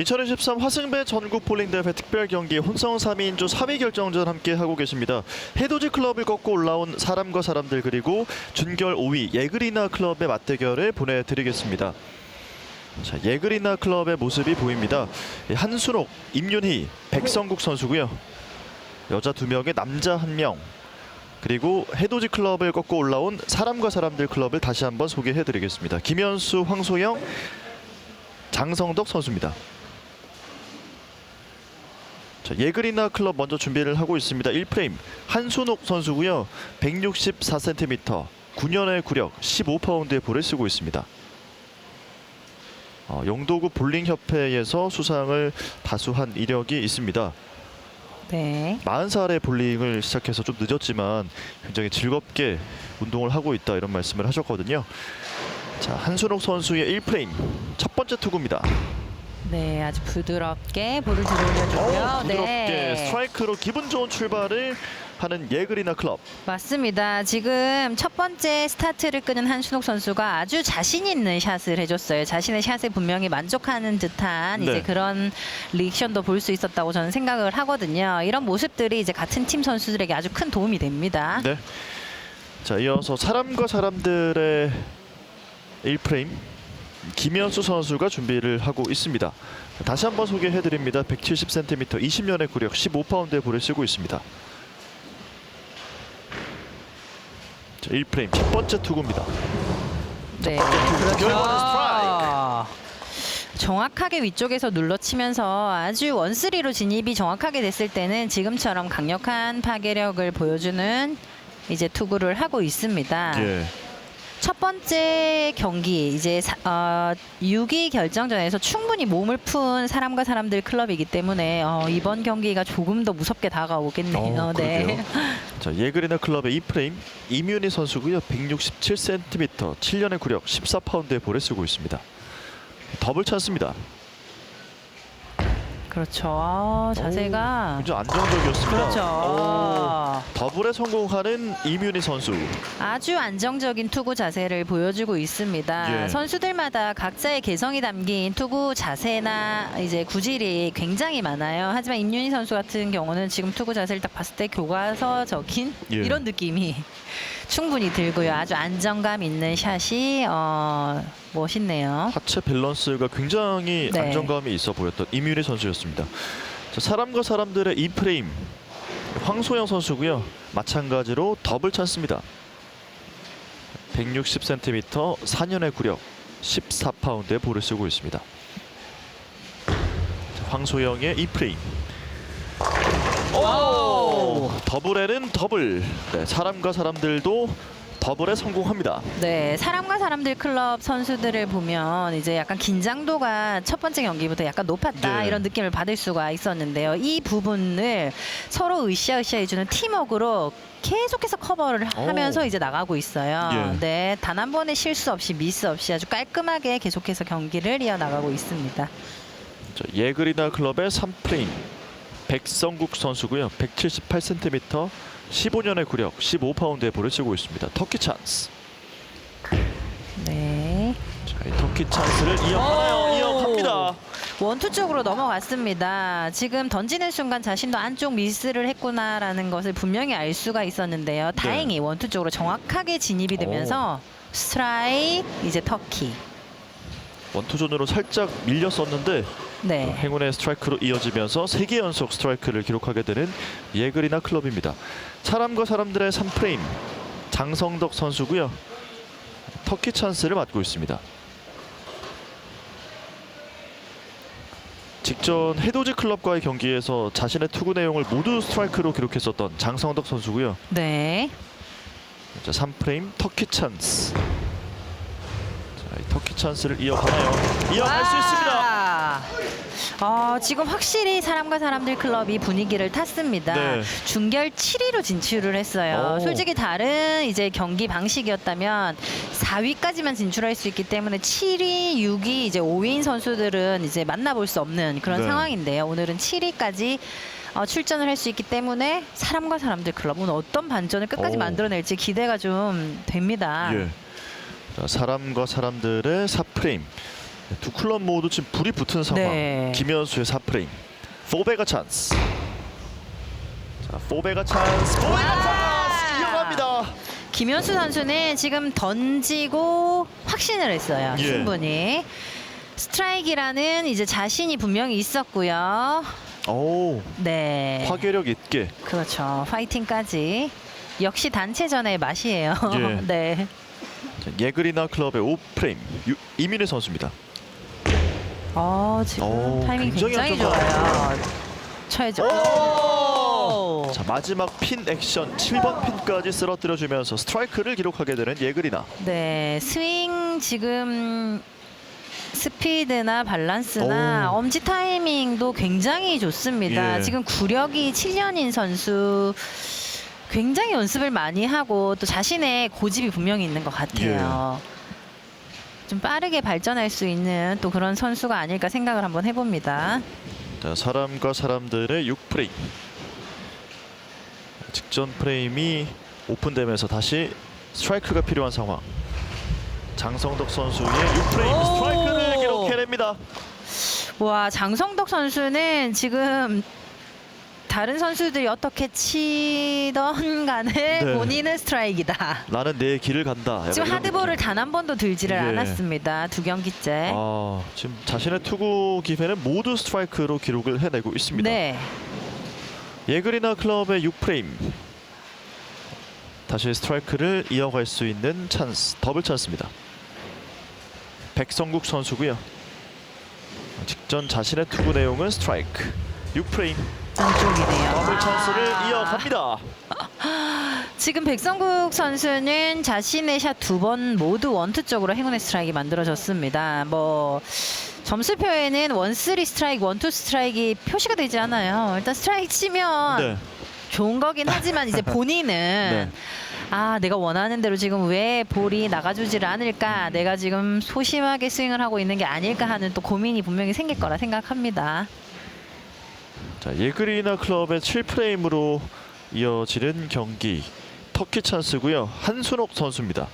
2023 화승배 전국 볼링대회 특별 경기 혼성 3인조 3위 결정전 함께 하고 계십니다. 해돋이 클럽을 꺾고 올라온 사람과 사람들 그리고 준결 5위 예그리나 클럽의 맞대결을 보내드리겠습니다. 자, 예그리나 클럽의 모습이 보입니다. 예, 한순옥, 임윤희, 백성국 선수고요. 여자 두 명에 남자 한 명. 그리고 해돋이 클럽을 꺾고 올라온 사람과 사람들 클럽을 다시 한번 소개해드리겠습니다. 김현수, 황소영, 장성덕 선수입니다. 자, 예그리나 클럽 먼저 준비를 하고 있습니다. 1프레임 한순옥 선수고요. 164cm, 9년의 구력, 15파운드의 볼을 쓰고 있습니다. 어, 영도구 볼링 협회에서 수상을 다수한 이력이 있습니다. 네. 40살에 볼링을 시작해서 좀 늦었지만 굉장히 즐겁게 운동을 하고 있다 이런 말씀을 하셨거든요. 자 한순옥 선수의 1프레임 첫 번째 투구입니다. 네, 아주 부드럽게 볼을 들어올려주고요. 어, 부드럽게 네. 스트라이크로 기분 좋은 출발을 하는 예그리나 클럽. 맞습니다. 지금 첫 번째 스타트를 끄는 한순옥 선수가 아주 자신 있는 샷을 해줬어요. 자신의 샷에 분명히 만족하는 듯한 네. 이제 그런 리액션도 볼 수 있었다고 저는 생각을 하거든요. 이런 모습들이 이제 같은 팀 선수들에게 아주 큰 도움이 됩니다. 네. 자 이어서 사람과 사람들의 1프레임 김현수 선수가 준비를 하고 있습니다. 다시 한번 소개해드립니다. 170cm, 20년의 구력, 15파운드의 볼을 쓰고 있습니다. 자, 1프레임 첫 번째 투구입니다. 네, 그렇죠. 정확하게 위쪽에서 눌러치면서 아주 원쓰리로 진입이 정확하게 됐을 때는 지금처럼 강력한 파괴력을 보여주는 이제 투구를 하고 있습니다. 예. 첫 번째 경기 이제 사, 어, 6위 결정전에서 충분히 몸을 푼 사람과 사람들 클럽이기 때문에 어, 이번 경기가 조금 더 무섭게 다가오겠네요. 어, 네. 자 예그리나 클럽의 2프레임 이윤희 선수고요. 167cm, 7년의 구력, 14파운드의 볼을 쓰고 있습니다. 더블 찬스입니다. 그렇죠. 아, 자세가 굉장히 안정적이었습니다. 그렇죠. 오, 더블에 성공하는 이윤희 선수. 아주 안정적인 투구 자세를 보여주고 있습니다. 예. 선수들마다 각자의 개성이 담긴 투구 자세나 이제 구질이 굉장히 많아요. 하지만 임윤희 선수 같은 경우는 지금 투구 자세를 딱 봤을 때 교과서적인 예. 이런 느낌이 충분히 들고요. 아주 안정감 있는 샷이 어, 멋있네요. 하체 밸런스가 굉장히 네. 안정감이 있어 보였던 이윤희 선수였습니다. 자, 사람과 사람들의 2프레임 황소영 선수고요. 마찬가지로 더블 찬스입니다. 160cm, 4년의 구력, 14파운드의 볼을 쓰고 있습니다. 자, 황소영의 2프레임. 오! 더블에는 더블. 네, 사람과 사람들도 더블에 성공합니다. 네, 사람과 사람들 클럽 선수들을 보면 이제 약간 긴장도가 첫 번째 경기부터 약간 높았다 네. 이런 느낌을 받을 수가 있었는데요. 이 부분을 서로 으쌰으쌰 해주는 팀워크로 계속해서 커버를 하면서 오. 이제 나가고 있어요. 예. 네, 단 한 번의 실수 없이 미스 없이 아주 깔끔하게 계속해서 경기를 이어나가고 있습니다. 자, 예그리나 클럽의 3프레임 백성국 선수고요. 178cm, 15년의 구력, 15파운드의 볼을 쓰고 있습니다. 터키 찬스. 네. 자, 이 터키 찬스를 이어가나요? 이어갑니다. 원투 쪽으로 넘어갔습니다. 지금 던지는 순간 자신도 안쪽 미스를 했구나라는 것을 분명히 알 수가 있었는데요. 다행히 원투 쪽으로 정확하게 진입이 되면서 스트라이크 이제 터키. 원투존으로 살짝 밀렸었는데 네. 행운의 스트라이크로 이어지면서 3개 연속 스트라이크를 기록하게 되는 예그리나 클럽입니다. 사람과 사람들의 3프레임 장성덕 선수고요. 터키 찬스를 맞고 있습니다. 직전 해돋이 클럽과의 경기에서 자신의 투구 내용을 모두 스트라이크로 기록했었던 장성덕 선수고요. 네. 자, 3프레임 터키 찬스. 자, 이 터키 찬스를 이어가나요? 이어갈 수 있습니다. 어, 지금 확실히 사람과 사람들 클럽이 분위기를 탔습니다. 네. 중결 7위로 진출을 했어요. 오. 솔직히 다른 이제 경기 방식이었다면 4위까지만 진출할 수 있기 때문에 7위, 6위, 이제 5위인 선수들은 이제 만나볼 수 없는 그런 네. 상황인데요. 오늘은 7위까지 어, 출전을 할 수 있기 때문에 사람과 사람들 클럽은 어떤 반전을 끝까지 오. 만들어낼지 기대가 좀 됩니다. 예. 자, 사람과 사람들의 4프레임 두 클럽 모두 지금 불이 붙은 상황. 네. 김현수의 4프레임. 포베가 찬스. 자, 포베가 찬스. 포베가 찬스. 이어갑니다. 김현수 선수는 지금 던지고 확신을 했어요. 예. 충분히. 스트라이크라는 이제 자신이 분명히 있었고요. 오, 네. 파괴력 있게. 그렇죠. 파이팅까지. 역시 단체전의 맛이에요. 예. 네. 자, 예그리나 클럽의 5프레임. 유, 이민혜 선수입니다. 어, 지금 오, 타이밍 굉장히 굉장히. 좋아요. 쳐야죠. 오! 자, 마지막 핀 액션 7번 핀까지 쓰러뜨려 주면서 스트라이크를 기록하게 되는 예그리나. 네, 스윙 지금 스피드나 밸런스나 오. 엄지 타이밍도 굉장히 좋습니다. 예. 지금 구력이 7년인 선수 굉장히 연습을 많이 하고 또 자신의 고집이 분명히 있는 것 같아요. 예. 좀 빠르게 발전할 수 있는 또 그런 선수가 아닐까 생각을 한번 해봅니다. 자, 사람과 사람들의 6프레임. 직전 프레임이 오픈되면서 다시 스트라이크가 필요한 상황. 장성덕 선수의 6프레임 오! 스트라이크를 기록해냅니다. 와 장성덕 선수는 지금 다른 선수들이 어떻게 치던 간에 네. 본인은 스트라이크다. 나는 내 길을 간다. 약간 지금 이런 하드볼을 느낌. 단 한 번도 들지를 예. 않았습니다. 두 경기째. 아, 지금 자신의 투구 기회는 모두 스트라이크로 기록을 해내고 있습니다. 네. 예그리나 클럽의 6프레임. 다시 스트라이크를 이어갈 수 있는 찬스, 더블 찬스입니다. 백성국 선수고요. 직전 자신의 투구 내용은 스트라이크. 6프레임 안쪽이네요. 더블 찬스를 아. 이어갑니다. 지금 백성국 선수는 자신의 샷 두 번 모두 원투 쪽으로 행운의 스트라이크 만들어졌습니다. 뭐 점수표에는 원쓰리 스트라이크, 원투 스트라이크 표시가 되지 않아요. 일단 스트라이크 치면 네. 좋은 거긴 하지만 이제 본인은 네. 아 내가 원하는 대로 지금 왜 볼이 나가주지를 않을까 내가 지금 소심하게 스윙을 하고 있는 게 아닐까 하는 또 고민이 분명히 생길 거라 생각합니다. 자, 예그리나 클럽의 7프레임으로 이어지는 경기. 터키 찬스고요. 한순옥 선수입니다.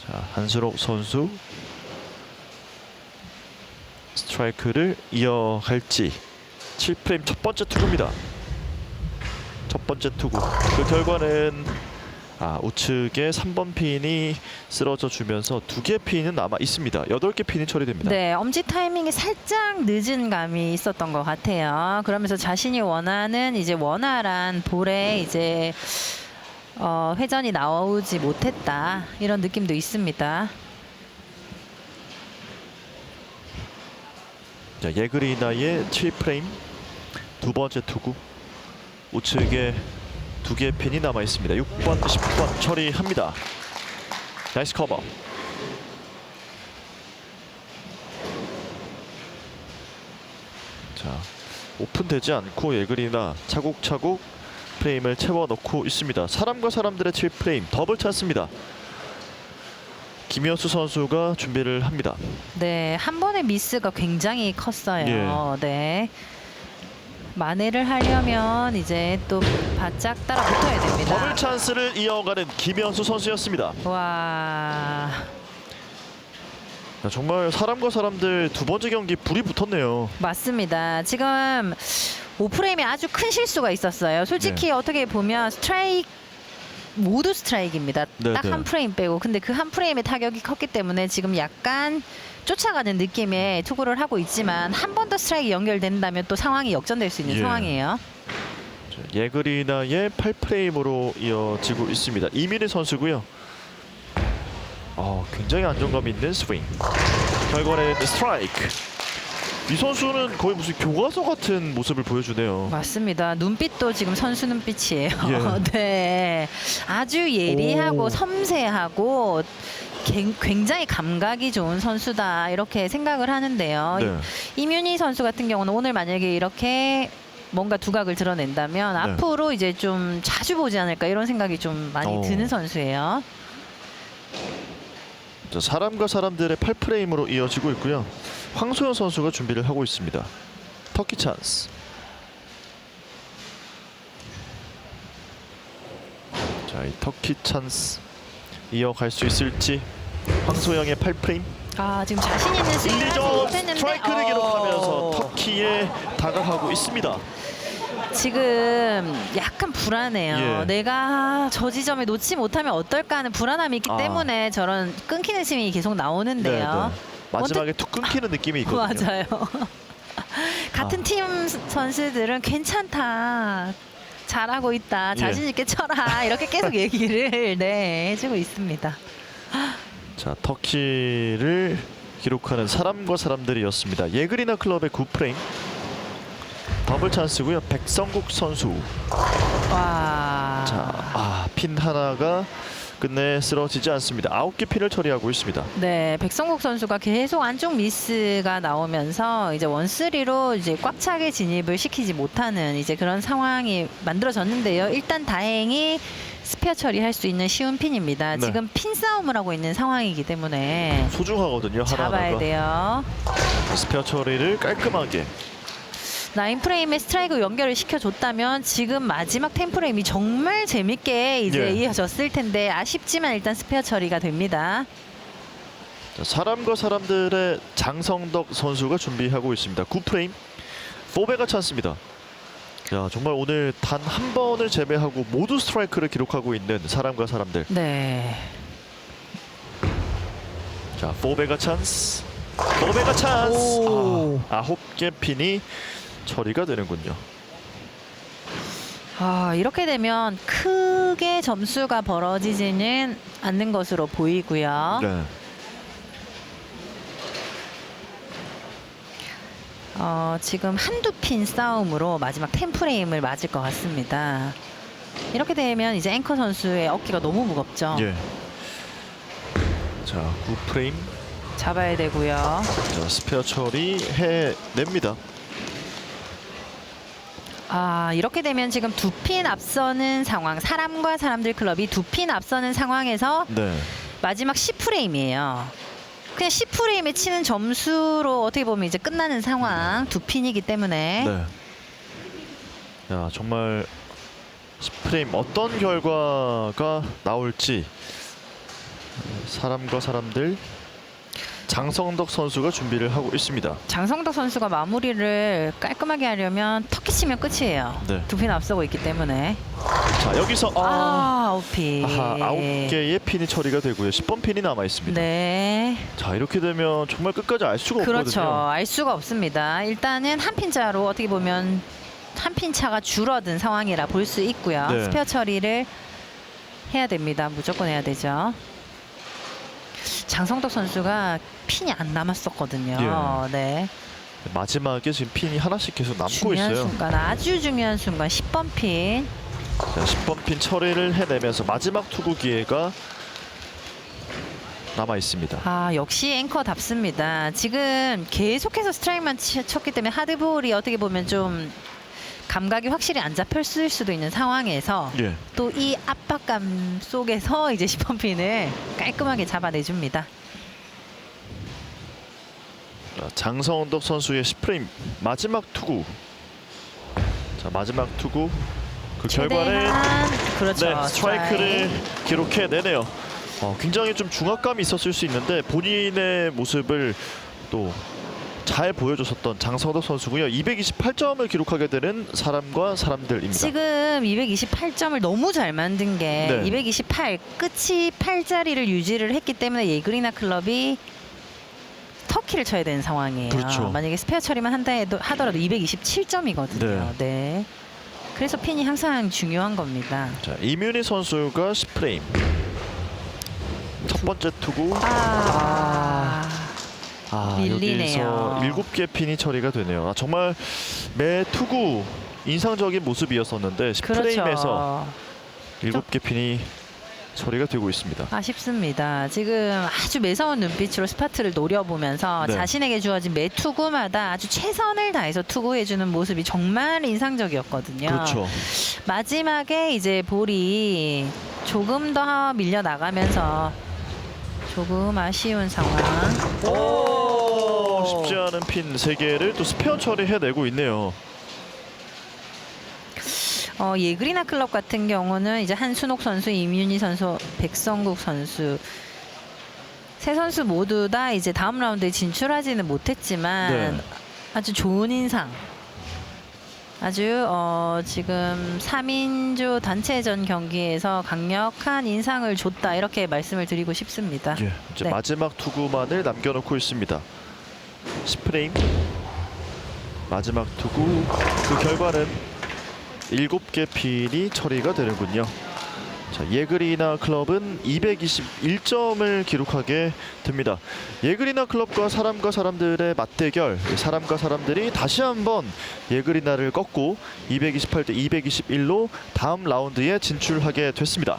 자, 한순옥 선수 스트라이크를 이어갈지 7프레임 첫 번째 투구입니다. 첫 번째 투구. 그 결과는 아, 우측에 3번 핀이 쓰러져 주면서 두 개 핀은 남아 있습니다. 8개 핀이 처리됩니다. 네, 엄지 타이밍이 살짝 늦은 감이 있었던 것 같아요. 그러면서 자신이 원하는 이제 원활한 볼에 이제 어, 회전이 나오지 못했다 이런 느낌도 있습니다. 자, 예그리나의 7프레임 두 번째 투구 우측에 두 개의 핀이 남아 있습니다. 6번, 10번 처리합니다. 나이스 커버. 자, 오픈되지 않고 예그리나 차곡차곡 프레임을 채워 넣고 있습니다. 사람과 사람들의 7프레임 더블 찬스입니다. 김현수 선수가 준비를 합니다. 네, 한 번의 미스가 굉장히 컸어요. 네. 만회를 하려면 이제 또 바짝 따라 붙어야 됩니다. 더블 찬스를 이어가는 김현수 선수였습니다. 와, 야, 정말 사람과 사람들 두 번째 경기 불이 붙었네요. 맞습니다. 지금 오프레임에 아주 큰 실수가 있었어요. 솔직히 네. 어떻게 보면 스트라이크 모두 스트라이크입니다. 네, 딱 네. 한 프레임 빼고. 근데 그 한 프레임의 타격이 컸기 때문에 지금 약간 쫓아가는 느낌의 투구를 하고 있지만 한 번 더 스트라이크 연결된다면 또 상황이 역전될 수 있는 예. 상황이에요. 자, 예그리나의 8프레임으로 이어지고 있습니다. 이민희 선수고요. 어, 굉장히 안정감 있는 스윙. 결과는 스트라이크. 이 선수는 거의 무슨 교과서 같은 모습을 보여주네요. 맞습니다. 눈빛도 지금 선수 눈빛이에요. 예. 네. 아주 예리하고 오. 섬세하고 갱- 굉장히 감각이 좋은 선수다. 이렇게 생각을 하는데요. 네. 이윤희 선수 같은 경우는 오늘 만약에 이렇게 뭔가 두각을 드러낸다면 네. 앞으로 이제 좀 자주 보지 않을까 이런 생각이 좀 많이 어. 드는 선수예요. 자, 사람과 사람들의 8프레임으로 이어지고 있고요. 황소연 선수가 준비를 하고 있습니다. 터키 찬스. 자, 이 터키 찬스 이어갈 수 있을지 황소영의 8프레임 아 지금 자신 있는 스윙을 하지 1, 2점 못했는데 스트라이크를 어. 기록하면서 터키에 다가가고 있습니다. 지금 약간 불안해요. 예. 내가 저 지점에 놓지 못하면 어떨까 하는 불안함이 있기 아. 때문에 저런 끊기는 스윙이 계속 나오는데요. 마지막에 툭 끊기는 느낌이 있거든요. 맞아요. 같은 아. 팀 선수들은 괜찮다. 잘하고 있다. 예. 자신 있게 쳐라. 이렇게 계속 얘기를 네, 해주고 있습니다. 자 터키를 기록하는 사람과 사람들이었습니다. 예그리나 클럽의 9프레임 더블 찬스고요. 백성국 선수 와. 자, 아, 핀 하나가 끝내 쓰러지지 않습니다. 아홉 개 핀을 처리하고 있습니다. 네, 백성국 선수가 계속 안쪽 미스가 나오면서 이제 원쓰리로 이제 꽉 차게 진입을 시키지 못하는 이제 그런 상황이 만들어졌는데요. 일단 다행히 스페어 처리할 수 있는 쉬운 핀입니다. 네. 지금 핀 싸움을 하고 있는 상황이기 때문에 소중하거든요. 잡아야 하나하나가 돼요. 스페어 처리를 깔끔하게. 나인 프레임에 스트라이크 연결을 시켜줬다면 지금 마지막 텐 프레임이 정말 재밌게 이제 예. 이어졌을 텐데 아쉽지만 일단 스페어 처리가 됩니다. 자, 사람과 사람들의 장성덕 선수가 준비하고 있습니다. 9프레임 4배가 찬스입니다. 야, 정말 오늘 단 한 번을 제외하고 모두 스트라이크를 기록하고 있는 사람과 사람들. 네. 자, 4배가 찬스. 4배가 찬스. 오. 아, 아홉 개 핀이 처리가 되는군요. 아, 이렇게 되면 크게 점수가 벌어지지는 않는 것으로 보이고요. 네. 어, 지금 한두 핀 싸움으로 마지막 텐 프레임을 맞을 것 같습니다. 이렇게 되면 이제 앵커 선수의 어깨가 너무 무겁죠. 예. 자, 9프레임. 잡아야 되고요. 자, 스페어 처리 해냅니다. 아, 이렇게 되면 지금 두 핀 앞서는 상황, 사람과 사람들 클럽이 두 핀 앞서는 상황에서 네. 마지막 10프레임이에요. 그냥 10프레임에 치는 점수로 어떻게 보면 이제 끝나는 상황 두 핀이기 때문에 네. 야, 정말 10프레임 어떤 결과가 나올지 사람과 사람들 장성덕 선수가 준비를 하고 있습니다. 장성덕 선수가 마무리를 깔끔하게 하려면 터키 치면 끝이에요. 네. 두 핀 앞서고 있기 때문에 자, 여기서 아, 아, 아홉 핀. 아하, 아홉 개의 핀이 처리가 되고요. 10번 핀이 남아 있습니다. 네, 자, 이렇게 되면 정말 끝까지 알 수가 그렇죠. 없거든요. 알 수가 없습니다. 일단은 한 핀 차로 어떻게 보면 한 핀 차가 줄어든 상황이라 볼 수 있고요. 네. 스페어 처리를 해야 됩니다. 무조건 해야 되죠. 장성덕 선수가 핀이 안 남았었거든요. 예. 네. 마지막에 지금 핀이 하나씩 계속 남고 중요한 있어요. 순간, 아주 중요한 순간 10번 핀. 자, 10번 핀 처리를 해내면서 마지막 투구 기회가 남아 있습니다. 아 역시 앵커답습니다. 지금 계속해서 스트라이크만 치- 쳤기 때문에 하드볼이 어떻게 보면 좀 감각이 확실히 안 잡혔을 수도 있는 상황에서 예. 또 이 압박감 속에서 이제 10번 핀을 깔끔하게 잡아내줍니다. 자, 장성덕 선수의 10프레임 마지막 투구. 자 마지막 투구 그 결과는 최대한 그렇죠. 네, 스트라이크를 스트라이크. 기록해 내네요. 어, 굉장히 좀 중압감이 있었을 수 있는데 본인의 모습을 또 잘 보여줬었던 장성덕 선수고요. 228점을 기록하게 되는 사람과 사람들입니다. 지금 228점을 너무 잘 만든 게 네. 228 끝이 8자리를 유지를 했기 때문에 예그리나 클럽이 터키를 쳐야 되는 상황이에요. 그렇죠. 만약에 스페어 처리만 한다 해도 하더라도 227점이거든요. 네. 그래서 핀이 항상 중요한 겁니다. 자 이뮤니 선수가 10프레임 첫 번째 투구 아. 아, 밀리네요. 여기서 7개 핀이 처리가 되네요. 아, 정말 매 투구 인상적인 모습이었었는데 10프레임에서 그렇죠. 7개 핀이 처리가 되고 있습니다. 아쉽습니다. 지금 아주 매서운 눈빛으로 스파트를 노려보면서 네. 자신에게 주어진 매 투구마다 아주 최선을 다해서 투구해주는 모습이 정말 인상적이었거든요. 그렇죠. 마지막에 이제 볼이 조금 더 밀려 나가면서 조금 아쉬운 상황. 오, 쉽지 않은 핀 3개를 또 스페어 처리해내고 있네요. 어, 예그리나 클럽 같은 경우는 이제 한순옥 선수, 임윤희 선수, 백성국 선수 세 선수 모두 다 이제 다음 라운드에 진출하지는 못했지만 네. 아주 좋은 인상. 아주 어, 지금 3인조 단체전 경기에서 강력한 인상을 줬다 이렇게 말씀을 드리고 싶습니다. 예, 이제 네. 마지막 투구만을 남겨놓고 있습니다. 10프레임 마지막 투구 그 결과는 7개 핀이 처리가 되는군요. 자, 예그리나 클럽은 221점을 기록하게 됩니다. 예그리나 클럽과 사람과 사람들의 맞대결, 사람과 사람들이 다시 한번 예그리나를 꺾고 228대 221로 다음 라운드에 진출하게 됐습니다.